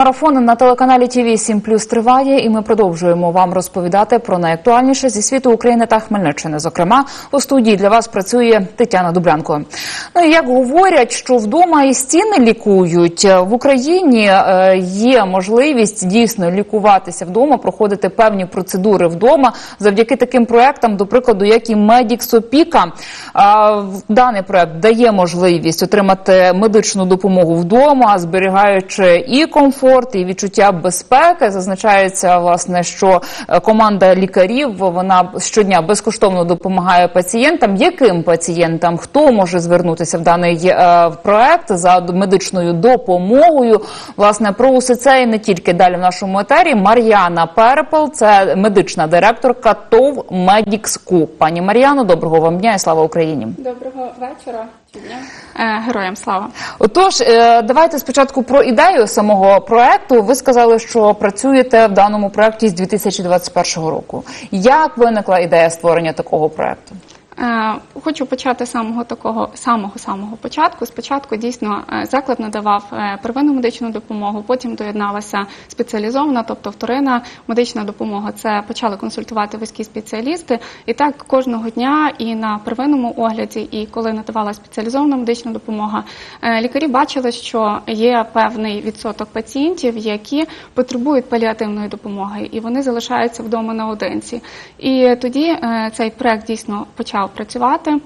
Марафон на телеканалі ТВ 7 Плюс триває, і ми продовжуємо вам розповідати про найактуальніше зі світу України та Хмельниччини. Зокрема, у студії для вас працює Тетяна Дублянко. Ну як говорять, що вдома і стіни лікують в Україні е, є можливість дійсно лікуватися вдома, проходити певні процедури вдома завдяки таким проектам, до прикладу, як і Медікс Опіка. Даний проект дає можливість отримати медичну допомогу вдома, зберігаючи і комфорт, і відчуття безпеки. Зазначається власне, що е, команда лікарів вона щодня безкоштовно допомагає пацієнтам. Яким пацієнтам хто може звернутися в даний е, проект за медичною допомогою? Власне про усе це і не тільки далі в нашому етері. Мар'яна Перепел, це медична директорка ТОВ Медікску. Пані Мар'яно, доброго вам дня і слава Україні. Доброго вечора дня. Е, Героям слава. Отож, давайте спочатку про ідею самого проекту. Ви сказали, що працюєте в даному проекті з 2021 року. Як виникла ідея створення такого проекту? Е, Хочу почати з самого такого самого самого початку. Спочатку дійсно е, заклад надавав е, первинну медичну допомогу, потім доєдналася спеціалізована, тобто вторинна медична допомога. Це почали консультувати вузькі спеціалісти. І так кожного дня і на первинному огляді, і коли надавала спеціалізована медична допомога, лікарі бачили, що є певний відсоток пацієнтів, які потребують паліативної допомоги, і вони залишаються вдома наодинці. І тоді цей проект дійсно почав працювати.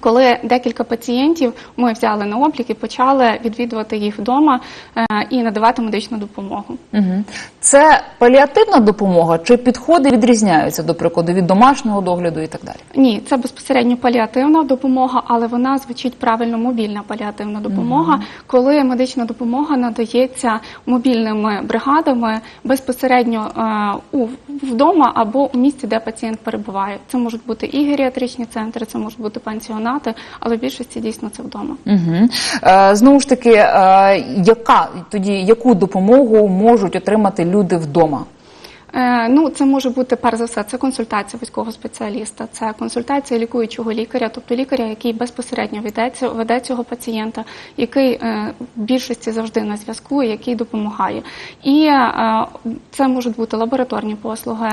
Коли декілька пацієнтів ми взяли на облік і почали відвідувати їх вдома е, і надавати медичну допомогу. Угу. Це паліативна допомога чи підходи відрізняються, до прикладу, від домашнього догляду і так далі? Ні, це безпосередньо паліативна допомога, але вона звучить правильно мобільна паліативна допомога, коли медична допомога надається мобільними бригадами безпосередньо е, у вдома або у місці, де пацієнт перебуває. Це можуть бути і геріатричні центри, це можуть бути пансіонати, але в більшості дійсно це вдома. Угу. Е, знову ж таки, е, яка тоді яку допомогу можуть отримати люди вдома? Е, Ну, це може бути перш за все, це консультація військового спеціаліста, це консультація лікуючого лікаря, тобто лікаря, який безпосередньо веде, цього- веде цього пацієнта, який е, в більшості завжди на зв'язку, який допомагає. І е, це можуть бути лабораторні послуги,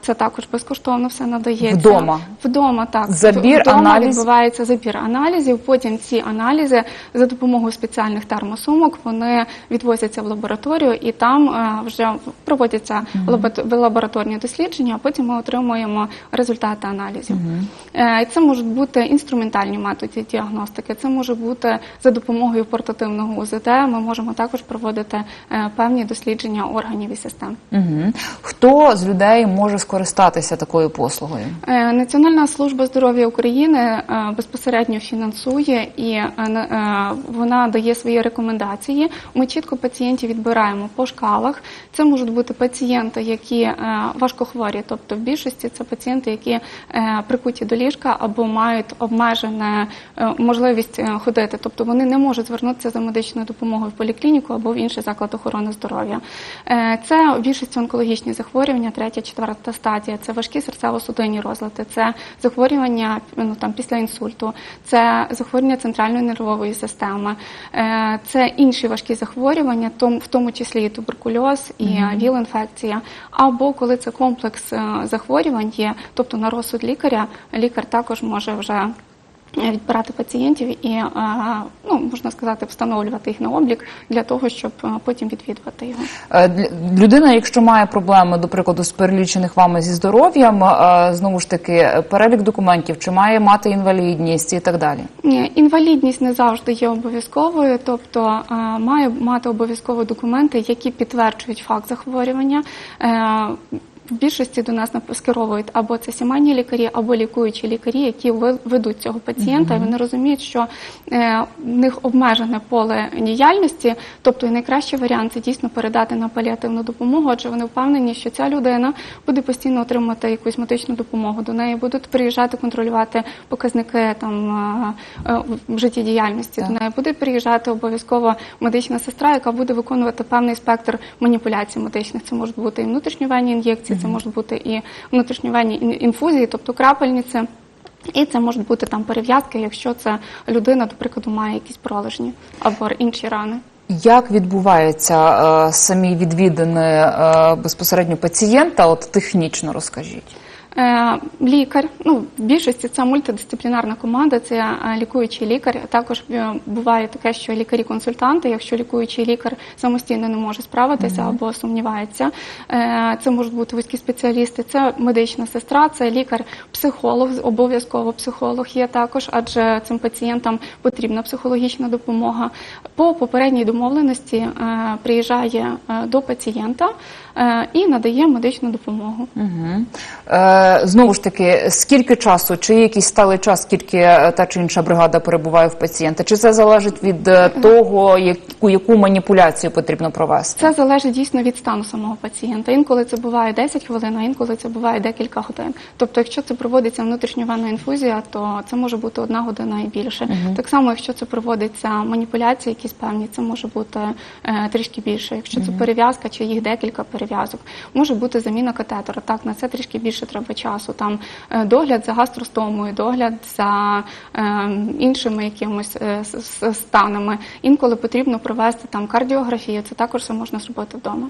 це також безкоштовно все надається. Вдома? Вдома, так. Забір, Вдома аналіз? відбувається забір аналізів. Потім ці аналізи за допомогою спеціальних термосумок вони відвозяться в лабораторію, і там вже проводяться лабораторні дослідження. А потім ми отримуємо результати аналізів. І Це можуть бути інструментальні методи діагностики. Це може бути за допомогою портативного УЗД. Ми можемо також проводити е, певні дослідження органів і систем. Угу. Хто з людей може скористатися такою послугою? Е, Національна служба здоров'я України безпосередньо фінансує і на- вона дає свої рекомендації. Ми чітко пацієнтів відбираємо по шкалах. Це можуть бути пацієнти, які е, важкохворі, тобто в більшості це пацієнти, які е, прикуті до ліжка або мають обмежену можливість е, ходити, тобто вони не можуть звернутися за медичною допомогою в поліклініку або в інший заклад охорони здоров'я. Це в більшості онкологічні захворювання, третя, четверта стадія, це важкі серцево-судинні розлади, це захворювання ну, там, після інсульту, це захворювання центральної нервової системи, це інші важкі захворювання, в тому числі і туберкульоз, і ВІЛ-інфекція, або коли це комплекс е, захворювань є, тобто на розсуд лікаря, лікар також може вже відбирати пацієнтів і е, ну можна сказати встановлювати їх на облік для того, щоб е, потім відвідувати його. Е, Людина, якщо має проблеми, до прикладу, з перелічених вами зі здоров'ям, е, знову ж таки, е, перелік документів, чи має мати інвалідність і так далі. Ні, інвалідність не завжди є обов'язковою, тобто е, має мати обов'язково документи, які підтверджують факт захворювання. В більшості до нас скеровують або це сімейні лікарі, або лікуючі лікарі, які ведуть цього пацієнта. І вони розуміють, що е, в них обмежене поле діяльності, тобто і найкращий варіант це дійсно передати на паліативну допомогу, адже вони впевнені, що ця людина буде постійно отримувати якусь медичну допомогу. До неї будуть приїжджати контролювати показники там е, е, в життєдіяльності. Так. До неї буде приїжджати обов'язково медична сестра, яка буде виконувати певний спектр маніпуляцій медичних. Це можуть бути і внутрішньовенні ін'єкції, це можуть бути і внутрішньовенні інфузії, тобто крапельниці. І це можуть бути там перев'язки, якщо це людина, до прикладу, має якісь пролежні або інші рани. Як відбуваються е, самі відвідини е, безпосередньо пацієнта? От технічно розкажіть. Е, Лікар, ну в більшості це мультидисциплінарна команда, це е, лікуючий лікар. Також е, буває таке, що лікарі-консультанти, якщо лікуючий лікар самостійно не може справитися або сумнівається, це можуть бути вузькі спеціалісти, це медична сестра, це лікар-психолог, обов'язково психолог є також, адже цим пацієнтам потрібна психологічна допомога. По попередній домовленості приїжджає до пацієнта і надає медичну допомогу. Угу. Е, знову ж таки, скільки часу, чи якийсь сталий час, скільки е, та чи інша бригада перебуває в пацієнта? Чи це залежить від е, того, яку, яку маніпуляцію потрібно провести? Це залежить дійсно від стану самого пацієнта. Інколи це буває 10 хвилин, а інколи це буває декілька годин. Тобто, якщо це проводиться внутрішньовенна інфузія, то це може бути одна година і більше. Так само, якщо це проводиться маніпуляції, якісь певні, це може бути е, трішки більше. Якщо це перев'язка чи їх декілька перев'язок, може бути заміна катетера. Так, на це трішки більше треба часу. Там е, догляд за гастростомою, догляд за е, іншими якимось е, станами. Інколи потрібно провести там кардіографію. Це також все можна зробити вдома.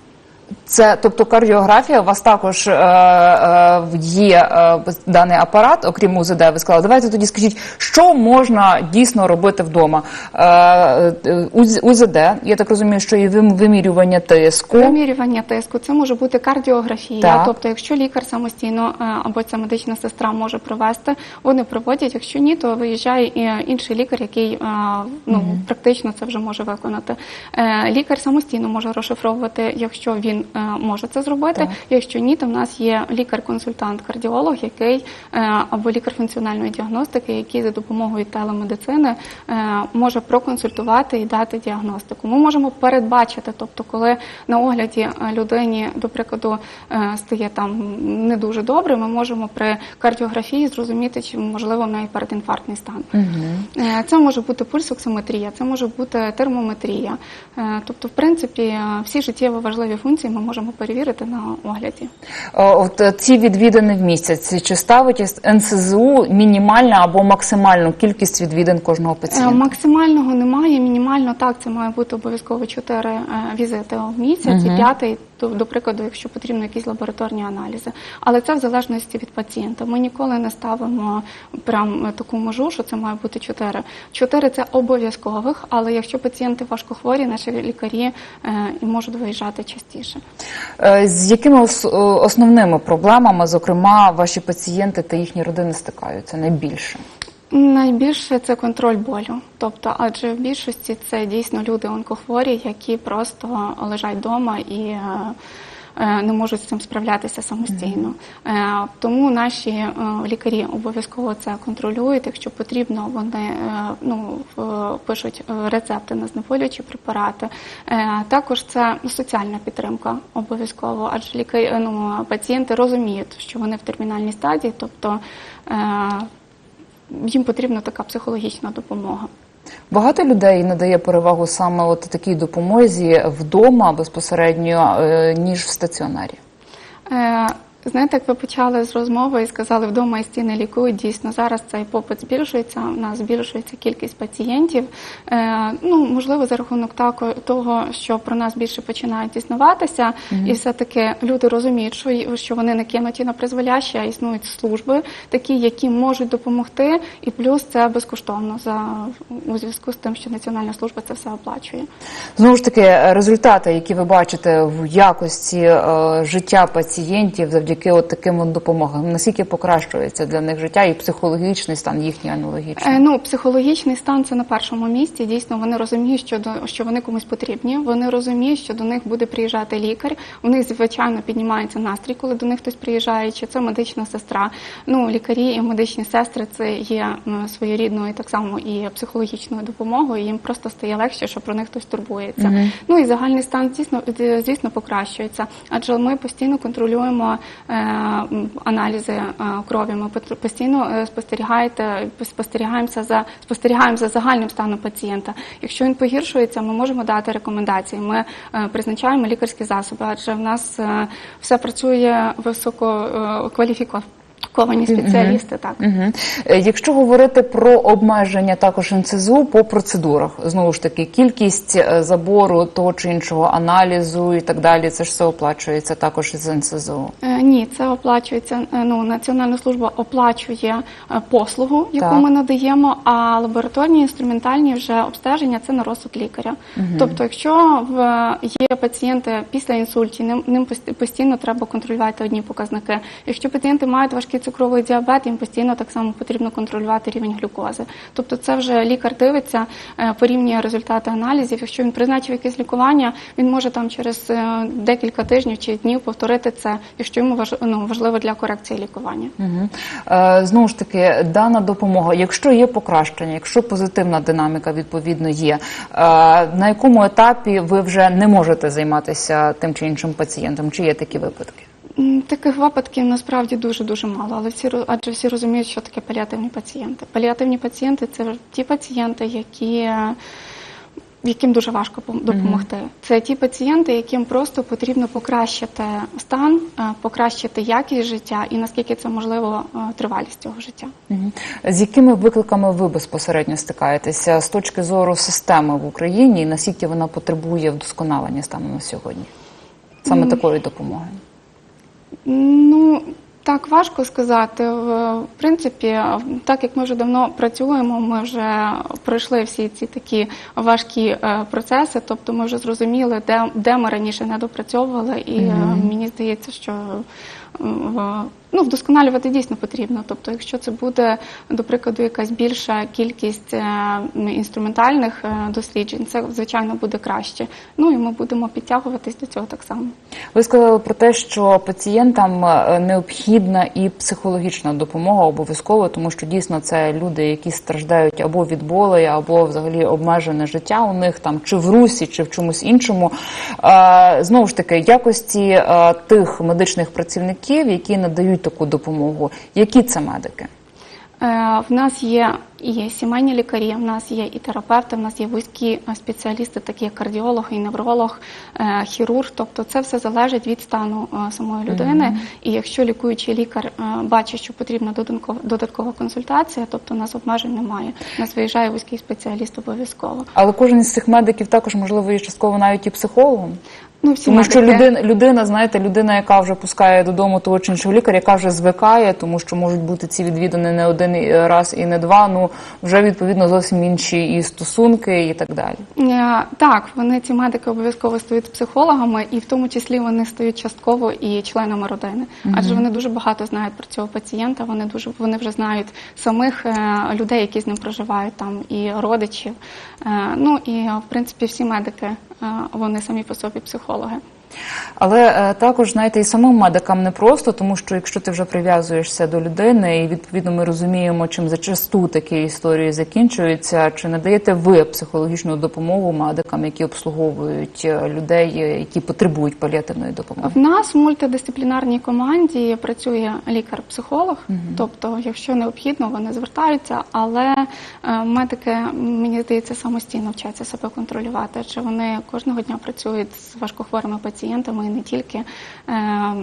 Це тобто кардіографія. У вас також е, е, є е, даний апарат, окрім УЗД. Ви сказали. Давайте тоді скажіть, що можна дійсно робити вдома? Е, УЗД, я так розумію, що і вимірювання тиску. Вимірювання тиску це може бути кардіографія. Так. Тобто, якщо лікар самостійно або ця медична сестра може провести, вони проводять. Якщо ні, то виїжджає інший лікар, який ну практично це вже може виконати. Лікар самостійно може розшифровувати, якщо він е, може це зробити. Так. Якщо ні, то в нас є лікар-консультант-кардіолог, який е, або лікар функціональної діагностики, який за допомогою телемедицини е, може проконсультувати і дати діагностику. Ми можемо передбачити, тобто, коли на огляді людині, до прикладу, стає там не дуже добре, ми можемо при кардіографії зрозуміти, чи можливо в неї передінфарктний стан. Е, Це може бути пульсоксиметрія, це може бути термометрія. Тобто, в принципі, всі життєво важливі функції ми можемо перевірити на огляді. От е, ці відвідини в місяць чи ставить НСЗУ мінімальну або максимальну кількість відвідин кожного Е, пацієнта? Максимального немає, мінімально так, це має бути обов'язково 4 е, візити в місяць, і п'ятий, до, до прикладу, якщо потрібно якісь лабораторні аналізи. Але це в залежності від пацієнта. Ми ніколи не ставимо прям е, таку межу, що це має бути 4. 4 – це обов'язкових, але якщо пацієнти важкохворі, наші лікарі е, можуть виїжджати частіше. Е, З якими ос- основними проблемами, зокрема, ваші пацієнти та їхні родини стикаються найбільше? Найбільше це контроль болю. Тобто, адже в більшості це дійсно люди онкохворі, які просто лежать вдома і е, е, не можуть з цим справлятися самостійно. Е, Тому наші лікарі обов'язково це контролюють. Якщо потрібно, вони ну, пишуть рецепти на знеболюючі препарати. Також це соціальна підтримка обов'язково, адже лікарі, ну, пацієнти розуміють, що вони в термінальній стадії, тобто. Е, їм потрібна така психологічна допомога. Багато людей надає перевагу саме от такій допомозі вдома безпосередньо, е, ніж в стаціонарі. Знаєте, як ви почали з розмови і сказали, вдома і стіни лікують. Дійсно, зараз цей попит збільшується. У нас збільшується кількість пацієнтів. Е, ну можливо, за рахунок того, що про нас більше починають дізнаватися, і все таки люди розуміють, що що вони не кинуті на призволяще, а існують служби, такі, які можуть допомогти, і плюс це безкоштовно за у зв'язку з тим, що Національна служба це все оплачує. Знову ж таки, результати, які ви бачите в якості е, життя пацієнтів завдяки от таким от допомогам, наскільки покращується для них життя і психологічний стан їхній аналогічний? Е, Ну, психологічний стан це на першому місці. Дійсно, вони розуміють, що до що вони комусь потрібні. Вони розуміють, що до них буде приїжджати лікар. У них звичайно піднімається настрій, коли до них хтось приїжджає. Чи це медична сестра? Ну, лікарі і медичні сестри це є своєрідною так само і психологічною допомогою. Їм просто стає легше, що про них хтось турбується. Ну і загальний стан звісно, е, звісно покращується, адже ми постійно контролюємо аналізи е, крові. Ми постійно е, спостерігаєте, спостерігаємося за спостерігаємо за загальним станом пацієнта. Якщо він погіршується, ми можемо дати рекомендації. Ми е, призначаємо лікарські засоби, адже в нас е, все працює високо е, кваліфіко- кваліфіковані спеціалісти. Так. Угу. Якщо говорити про обмеження також НСЗУ по процедурах, знову ж таки, кількість е, забору того чи іншого аналізу і так далі, це ж все оплачується також із НСЗУ. Е, Ні, це оплачується. е, Ну Національна служба оплачує е, послугу, яку Так. ми надаємо. А лабораторні інструментальні вже обстеження це на розсуд лікаря. Тобто, якщо в є пацієнти після інсультів, ним, ним пост- постійно треба контролювати одні показники. Якщо пацієнти мають важкий цукровий діабет, їм постійно так само потрібно контролювати рівень глюкози. Тобто, це вже лікар дивиться, е, порівнює результати аналізів. Якщо він призначив якесь лікування, він може там через е, декілька тижнів чи днів повторити це, якщо йому ну, важливо для корекції лікування. Угу. Е, знову ж таки, дана допомога, якщо є покращення, якщо позитивна динаміка відповідно є, е, на якому етапі ви вже не можете займатися тим чи іншим пацієнтом? Чи є такі випадки? Таких випадків насправді дуже дуже мало, але всі адже всі розуміють, що таке паліативні пацієнти. Паліативні пацієнти це ті пацієнти, які яким дуже важко пом- допомогти. Це ті пацієнти, яким просто потрібно покращити стан, е, покращити якість життя і наскільки це можливо е, тривалість цього життя. З якими викликами ви безпосередньо стикаєтеся з точки зору системи в Україні і наскільки вона потребує вдосконалення станом на сьогодні? Саме такої допомоги? Ну так важко сказати. В принципі, так як ми вже давно працюємо, ми вже пройшли всі ці такі важкі е, процеси. Тобто, ми вже зрозуміли, де, де ми раніше не допрацьовували, і -hmm. мені здається, що ну, вдосконалювати дійсно потрібно. Тобто, якщо це буде, до прикладу, якась більша кількість е, інструментальних е, досліджень, це звичайно буде краще. Ну і ми будемо підтягуватись до цього так само. Ви сказали про те, що пацієнтам е, необхідна і психологічна допомога обов'язково, тому що дійсно це люди, які страждають або від болей, або взагалі обмежене життя у них там чи в русі, чи в чомусь іншому. Знову ж таки, якості тих медичних працівників, які надають таку допомогу, які це медики? Е, В нас є і сімейні лікарі, в нас є і терапевти, в нас є вузькі е, спеціалісти, такі як кардіолог, і невролог, е, хірург. Тобто це все залежить від стану самої людини. І якщо лікуючий лікар бачить, що потрібна додаткова, додаткова консультація, тобто у нас обмежень немає. У нас виїжджає вузький спеціаліст обов'язково. Але кожен із цих медиків також можливо є частково навіть і психологом. Ну, всі Тому що людина, людина, знаєте, людина, яка вже пускає додому того чи іншого лікаря, яка вже звикає, тому що можуть бути ці відвідини не один раз і не два. Ну вже відповідно зовсім інші і стосунки, і так далі. Е, Так, вони ці медики обов'язково стають психологами, і в тому числі вони стають частково і членами родини. Адже вони дуже багато знають про цього пацієнта. Вони дуже вони вже знають самих е, людей, які з ним проживають, там і родичів. Е, Ну і е, в принципі всі медики е, вони самі по собі психологи. Але е, також знаєте, і самим медикам не просто, тому що якщо ти вже прив'язуєшся до людини, і відповідно ми розуміємо, чим зачасту такі історії закінчуються, чи надаєте ви психологічну допомогу медикам, які обслуговують е, людей, е, які потребують паліативної допомоги? В нас в мультидисциплінарній команді працює лікар-психолог, тобто, якщо необхідно, вони звертаються, але медики, мені здається, самостійно вчаться себе контролювати, адже вони кожного дня працюють з важкохворими пацієнтами і не тільки. Е,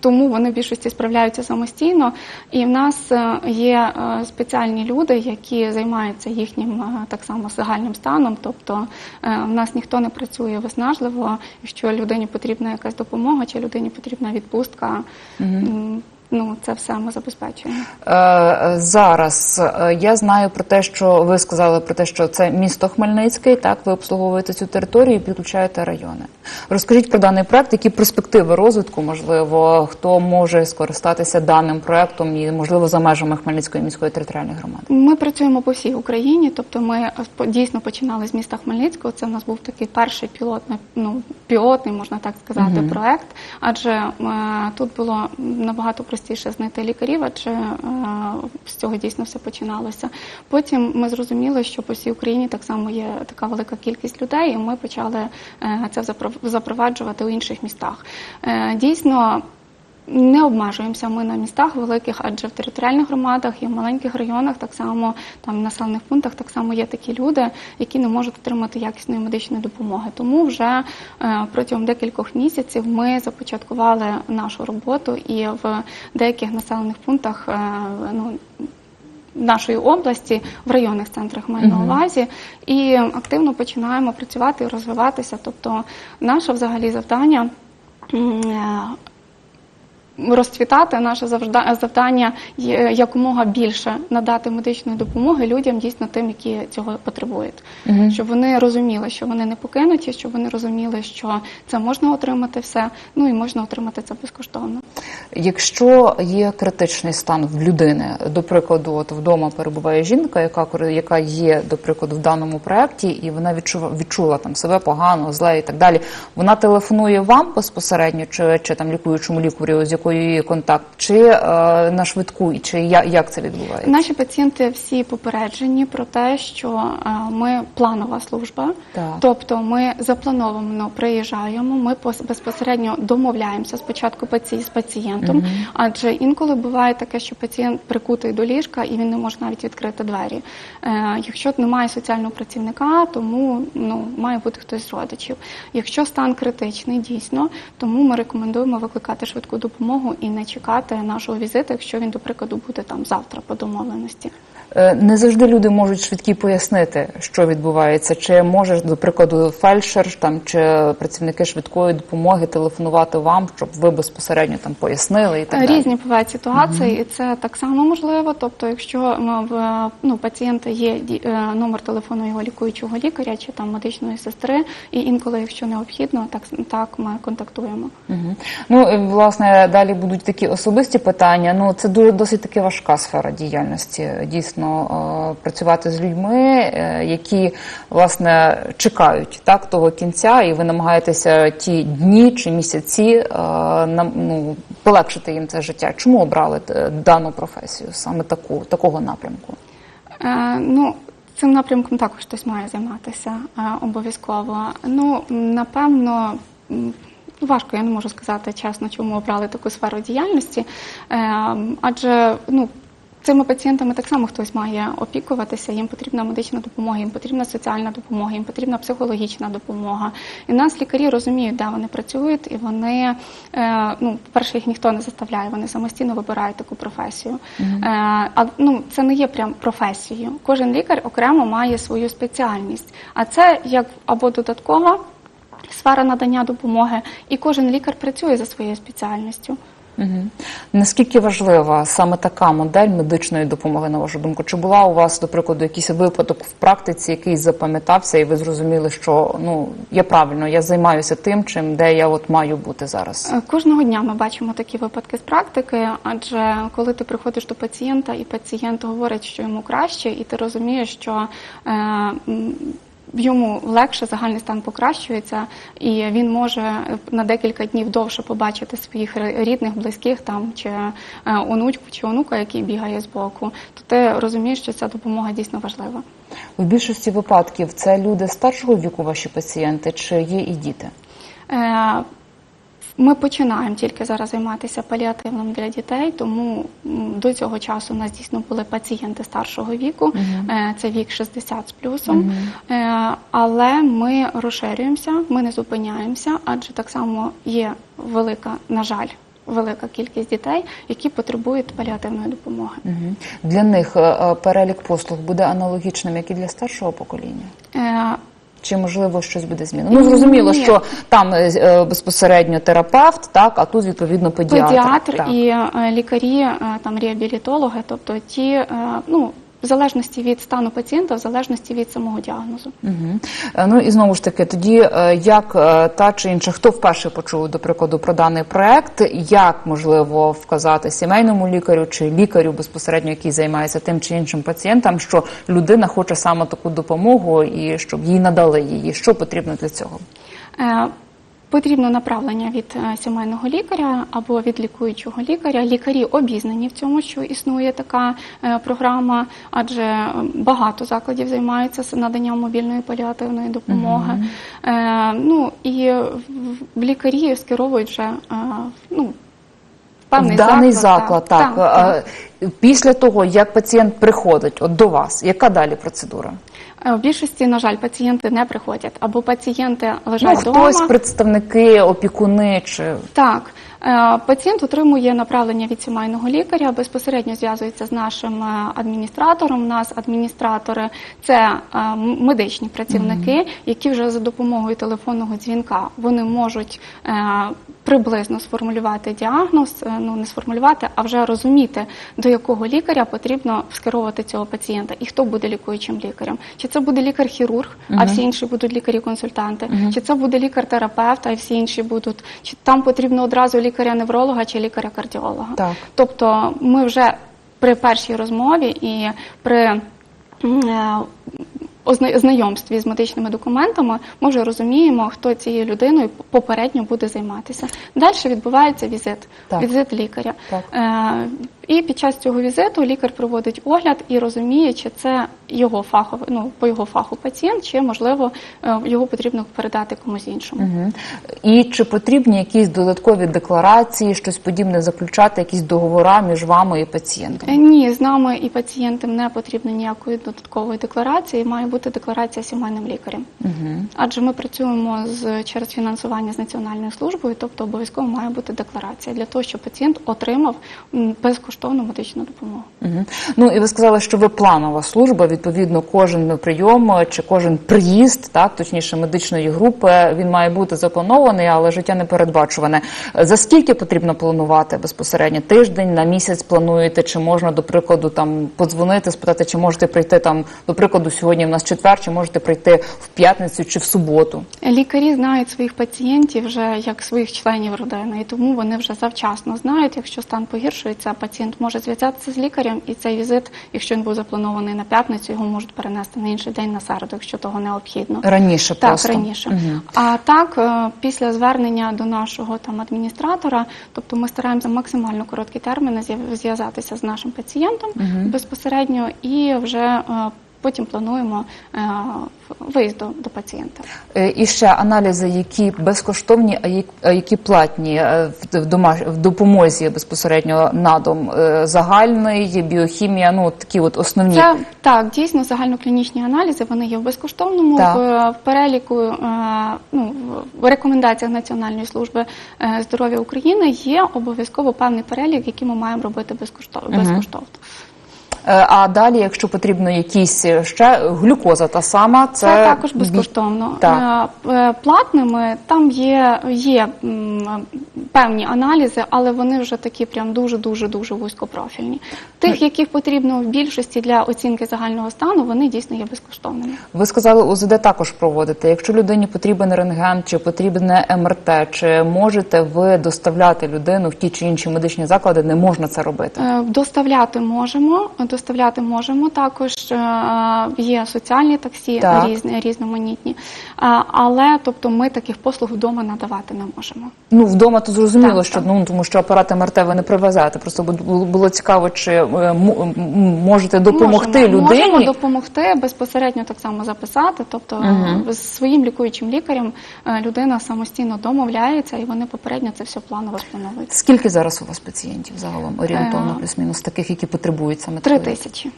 Тому вони в більшості справляються самостійно. І в нас е, є е, спеціальні люди, які займаються їхнім так само загальним станом. Тобто в нас ніхто не працює виснажливо, якщо людині потрібна якась допомога чи людині потрібна відпустка. м, Ну, це все ми забезпечуємо. Е, Зараз е, я знаю про те, що ви сказали про те, що це місто Хмельницький. Так, ви обслуговуєте цю територію і підключаєте райони. Розкажіть про даний проект, які перспективи розвитку, можливо, хто може скористатися даним проектом і можливо за межами Хмельницької міської територіальної громади. Ми працюємо по всій Україні, тобто ми дійсно починали з міста Хмельницького. Це в нас був такий перший пілотний, ну пілотний, можна так сказати, проект. Адже е, тут було набагато простіше знайти лікарів, адже е, з цього дійсно все починалося. Потім ми зрозуміли, що по всій Україні так само є така велика кількість людей, і ми почали е, це запро- запроваджувати у інших містах. Е, Дійсно. Не обмежуємося ми на містах великих, адже в територіальних громадах і в маленьких районах, так само там в населених пунктах, так само є такі люди, які не можуть отримати якісної медичної допомоги. Тому вже е, протягом декількох місяців ми започаткували нашу роботу і в деяких населених пунктах е, ну, нашої області в районних центрах маю на увазі і активно починаємо працювати і розвиватися. Тобто, наше взагалі завдання. Розцвітати наше завдання якомога більше надати медичної допомоги людям, дійсно тим, які цього потребують, щоб вони розуміли, що вони не покинуті, щоб вони розуміли, що це можна отримати все, ну і можна отримати це безкоштовно. Якщо є критичний стан в людини, до прикладу, от вдома перебуває жінка, яка яка є, до прикладу, в даному проєкті, і вона відчула, відчула там себе погано, зле і так далі. Вона телефонує вам безпосередньо, чи, чи там лікуючому лікарю, з якою є контакт, чи е, на швидку, і чи я, як це відбувається? Наші пацієнти всі попереджені про те, що е, ми планова служба, Так. тобто ми заплановано приїжджаємо. Ми пос- безпосередньо домовляємося спочатку паці з пацієнтом, адже інколи буває таке, що пацієнт прикутий до ліжка і він не може навіть відкрити двері. Е, Якщо немає соціального працівника, тому ну має бути хтось з родичів. Якщо стан критичний, дійсно, тому ми рекомендуємо викликати швидку допомогу і не чекати нашого візиту, якщо він, до прикладу, буде там завтра по домовленості. Е, Не завжди люди можуть швидкі пояснити, що відбувається. Чи може, до прикладу, фельдшер там чи працівники швидкої допомоги телефонувати вам, щоб ви безпосередньо там пояснили і так далі? Різні бувають ситуації, і це так само можливо. Тобто, якщо м, в ну, пацієнта є е, номер телефону його лікуючого лікаря чи там медичної сестри, і інколи, якщо необхідно, так так ми контактуємо. Мгм. Ну і власне далі будуть такі особисті питання. Ну це дуже досить таки важка сфера діяльності. Дійсно е, працювати з людьми, е, які власне чекають так того кінця, і ви намагаєтеся ті дні чи місяці е, ну полегшити їм це життя. Чому обрали дану професію, саме таку такого напрямку? Е, ну, цим напрямком також хтось має займатися е, обов'язково. Ну, напевно. Важко, я не можу сказати чесно, чому обрали таку сферу діяльності, Е, адже ну, цими пацієнтами так само хтось має опікуватися, їм потрібна медична допомога, їм потрібна соціальна допомога, їм потрібна психологічна допомога. І нас лікарі розуміють, де вони працюють, і вони, е, ну, по-перше, їх ніхто не заставляє, вони самостійно вибирають таку професію. Е, а ну, це не є прям професією. Кожен лікар окремо має свою спеціальність. А це як або додаткова сфера надання допомоги, і кожен лікар працює за своєю спеціальністю. Угу. Наскільки важлива саме така модель медичної допомоги, на вашу думку? Чи була у вас, до прикладу, якийсь випадок в практиці, який запам'ятався, і ви зрозуміли, що ну я правильно, я займаюся тим, чим де я от маю бути зараз? Е, Кожного дня ми бачимо такі випадки з практики, адже коли ти приходиш до пацієнта, і пацієнт говорить, що йому краще, і ти розумієш, що е, йому легше, загальний стан покращується, і він може на декілька днів довше побачити своїх рідних, близьких там чи е, онучку чи онука, який бігає з боку, то ти розумієш, що ця допомога дійсно важлива. У більшості випадків це люди старшого віку, ваші пацієнти, чи є і діти? Е, Ми починаємо тільки зараз займатися паліативним для дітей, тому до цього часу у нас дійсно були пацієнти старшого віку, Е, це вік 60 з плюсом. Е, Але ми розширюємося, ми не зупиняємося, адже так само є велика, на жаль, велика кількість дітей, які потребують паліативної допомоги. Угу. Для них е, перелік послуг буде аналогічним, як і для старшого покоління. Чи можливо щось буде змінено? Ну зрозуміло, Ні. що там е, е, безпосередньо терапевт, так а тут відповідно педіатр. педіатр так. і е, лікарі, е, там реабілітологи, тобто ті, е, ну в залежності від стану пацієнта, в залежності від самого діагнозу. Угу. Ну і знову ж таки, тоді е, як е, та чи інша, хто вперше почув, до прикладу, про даний проект, як можливо вказати сімейному лікарю чи лікарю безпосередньо, який займається тим чи іншим пацієнтам, що людина хоче саме таку допомогу і щоб їй надали її. Що потрібно для цього? Потрібно направлення від е, сімейного лікаря або від лікуючого лікаря. Лікарі обізнані в цьому, що існує така е, програма, адже багато закладів займаються наданням мобільної паліативної допомоги. Е, Ну і в- лікарі скеровують вже ну, в даний заклад, так, Так, так, Після того, як пацієнт приходить от до вас, яка далі процедура? Е, В більшості, на жаль, пацієнти не приходять або пацієнти Ну, лежать вдома. хтось, представники, опікуни чи Так, пацієнт отримує направлення від сімейного лікаря, безпосередньо зв'язується з нашим е, адміністратором. У нас адміністратори це е, медичні працівники, які вже за допомогою телефонного дзвінка вони можуть е, приблизно сформулювати діагноз, е, ну не сформулювати, а вже розуміти, до якого лікаря потрібно скерувати цього пацієнта і хто буде лікуючим лікарем. Чи це буде лікар-хірург, а всі інші будуть лікарі-консультанти, чи це буде лікар-терапевт, а всі інші будуть, чи там потрібно одразу лікаря-невролога чи лікаря-кардіолога. Так. Тобто ми вже при першій розмові і при е, знайомстві з медичними документами ми вже розуміємо, хто цією людиною попередньо буде займатися. Далі відбувається візит, Так. візит лікаря. Так. І під час цього візиту лікар проводить огляд і розуміє, чи це його фаховий, ну по його фаху пацієнт, чи можливо е, його потрібно передати комусь іншому. Мгм. і чи потрібні якісь додаткові декларації, щось подібне заключати, якісь договори між вами і пацієнтом? Е, Ні, з нами і пацієнтам не потрібно ніякої додаткової декларації. Має бути декларація сімейним лікарем. Угу. Адже ми працюємо з через фінансування з національною службою, тобто обов'язково має бути декларація для того, щоб пацієнт отримав м, безкоштовну медичну допомогу. Угу. Ну і ви сказали, що ви планова служба. Відповідно, кожен прийом е, чи кожен приїзд, так точніше медичної групи, він має бути запланований, але життя не передбачуване. За скільки потрібно планувати безпосередньо? Тиждень на місяць плануєте? Чи можна до прикладу там подзвонити, спитати, чи можете прийти там до прикладу сьогодні? в нас четвер, чи можете прийти в п'ятницю чи в суботу? Лікарі знають своїх пацієнтів вже як своїх членів родини, і тому вони вже завчасно знають, якщо стан погіршується, пацієнт може зв'язатися з лікарем, і цей візит, якщо він був запланований на п'ятницю, його можуть перенести на інший день на середу, якщо того необхідно. Раніше Так, просто раніше. Угу. А так, е, після звернення до нашого там адміністратора, тобто ми стараємося максимально короткі терміни зв'язатися з нашим пацієнтом безпосередньо і вже е, потім плануємо е, виїзд до, до пацієнта. Е, І ще аналізи, які безкоштовні, а які- платні е, в в в допомозі безпосередньо на дом загальний, біохімія, ну такі от основні. Це так, дійсно загальноклінічні аналізи. Вони є в безкоштовному Так. в, в переліку. ну в рекомендаціях Національної служби здоров'я України є обов'язково певний перелік, який ми маємо робити безкоштовно. безкоштовно. Е, А далі, якщо потрібно якісь ще глюкоза, та сама, це, Це також безкоштовно. Так. Е, е, Платними там є, є певні аналізи, але вони вже такі прям дуже дуже дуже вузькопрофільні. Тих, яких потрібно в більшості для оцінки загального стану, вони дійсно є безкоштовними. Ви сказали, УЗД також проводите. Якщо людині потрібен рентген чи потрібне МРТ, чи можете ви доставляти людину в ті чи інші медичні заклади, не можна це робити? Е, Доставляти можемо, доставляти можемо. Також е, є соціальні таксі Так. різні, різноманітні, Е, але тобто ми таких послуг вдома надавати не можемо. Ну, вдома то зрозуміло, Так, що так. ну тому що апарат МРТ ви не привезете. Просто бу- було, цікаво, чи е, можете допомогти можемо, людині. Можемо допомогти безпосередньо так само записати. Тобто з своїм лікуючим лікарем е, людина самостійно домовляється, і вони попередньо це все планово сплановують. Скільки зараз у вас пацієнтів загалом орієнтовно, Е, плюс-мінус, таких, які потребують саме Три? Тисячі.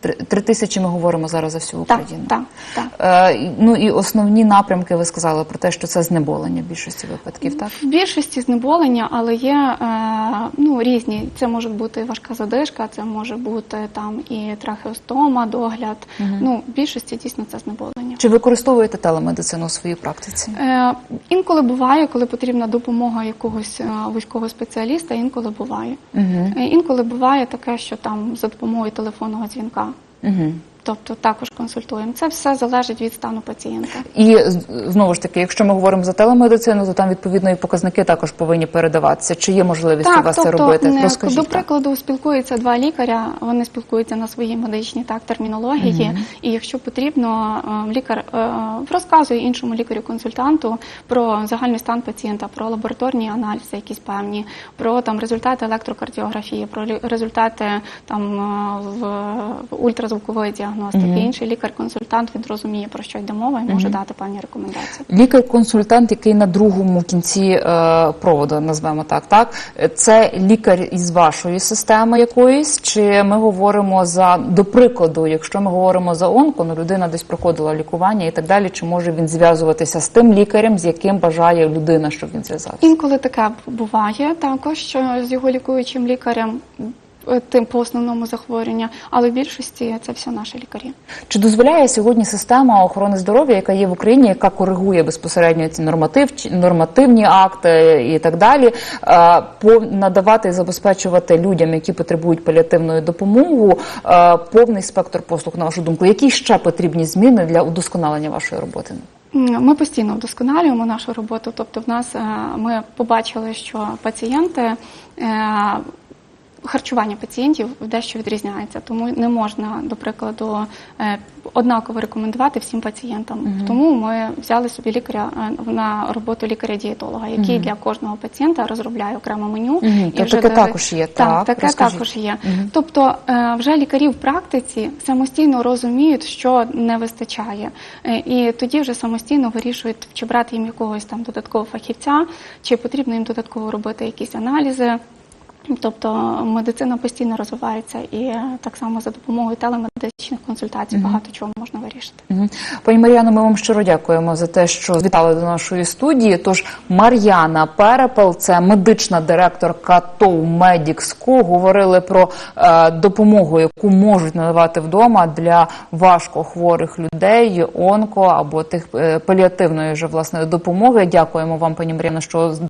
Три, тисячі ми говоримо зараз за всю Україну. так, так. Е, ну і основні напрямки ви сказали про те, що це знеболення в більшості випадків, так? В більшості знеболення, але є е, ну, різні. Це може бути важка задишка, це може бути там і трахеостома, догляд. Ну, в більшості дійсно це знеболення. Чи використовуєте телемедицину у своїй практиці? Е, інколи буває, коли потрібна допомога якогось е, вузького спеціаліста, інколи буває. Угу. Е, Інколи буває таке, що там за допомогою телефонного дзвінка. Угу. Тобто також консультуємо. Це все залежить від стану пацієнта. І знову ж таки, якщо ми говоримо за телемедицину, то там відповідно і показники також повинні передаватися. Чи є можливість у вас це робити? не- Розкажіть. до так. прикладу спілкуються два лікаря. Вони спілкуються на своїй медичній так термінології. І якщо потрібно, е, лікар е, розказує іншому лікарю-консультанту про загальний стан пацієнта, про лабораторні аналізи, якісь певні, про там результати електрокардіографії, про результати там е, в ультразвукової діагностики. Діагностики. Інший лікар-консультант він розуміє про що йде мова і може дати певні рекомендації. Лікар-консультант, який на другому кінці е, проводу, назвемо так, так це лікар із вашої системи якоїсь, чи ми говоримо за до прикладу, якщо ми говоримо за онко, ну людина десь проходила лікування і так далі, чи може він зв'язуватися з тим лікарем, з яким бажає людина, щоб він зв'язався? Інколи таке буває також що з його лікуючим лікарем. Е, Тим по основному захворювання, але в більшості це все наші лікарі. Чи дозволяє сьогодні система охорони здоров'я, яка є в Україні, яка коригує безпосередньо ці норматив, нормативні акти і так далі, е, надавати і забезпечувати людям, які потребують паліативної допомоги, е, повний спектр послуг, на вашу думку, які ще потрібні зміни для удосконалення вашої роботи? Ми постійно вдосконалюємо нашу роботу. Тобто, в нас ми побачили, що пацієнти. Харчування пацієнтів дещо відрізняється, тому не можна, до прикладу, е, однаково рекомендувати всім пацієнтам. Тому ми взяли собі лікаря е, на роботу лікаря-дієтолога, який для кожного пацієнта розробляє окреме меню. Мгм. То таке дає- також є, так, таке розкажіть. також є. Тобто е, вже лікарі в практиці самостійно розуміють, що не вистачає, і тоді вже самостійно вирішують, чи брати їм якогось там додаткового фахівця, чи потрібно їм додатково робити якісь аналізи. Тобто медицина постійно розвивається, і е, так само за допомогою телемедичних консультацій багато чого можна вирішити. Мгм. Пані Мар'яно, ми вам щиро дякуємо за те, що звітали до нашої студії. Тож Мар'яна Перепел, це медична директорка ТОВ Медікско, говорили про е, допомогу, яку можуть надавати вдома для важкохворих людей, онко або тих е, паліативної вже власне допомоги. Дякуємо вам, пані Мар'яно, що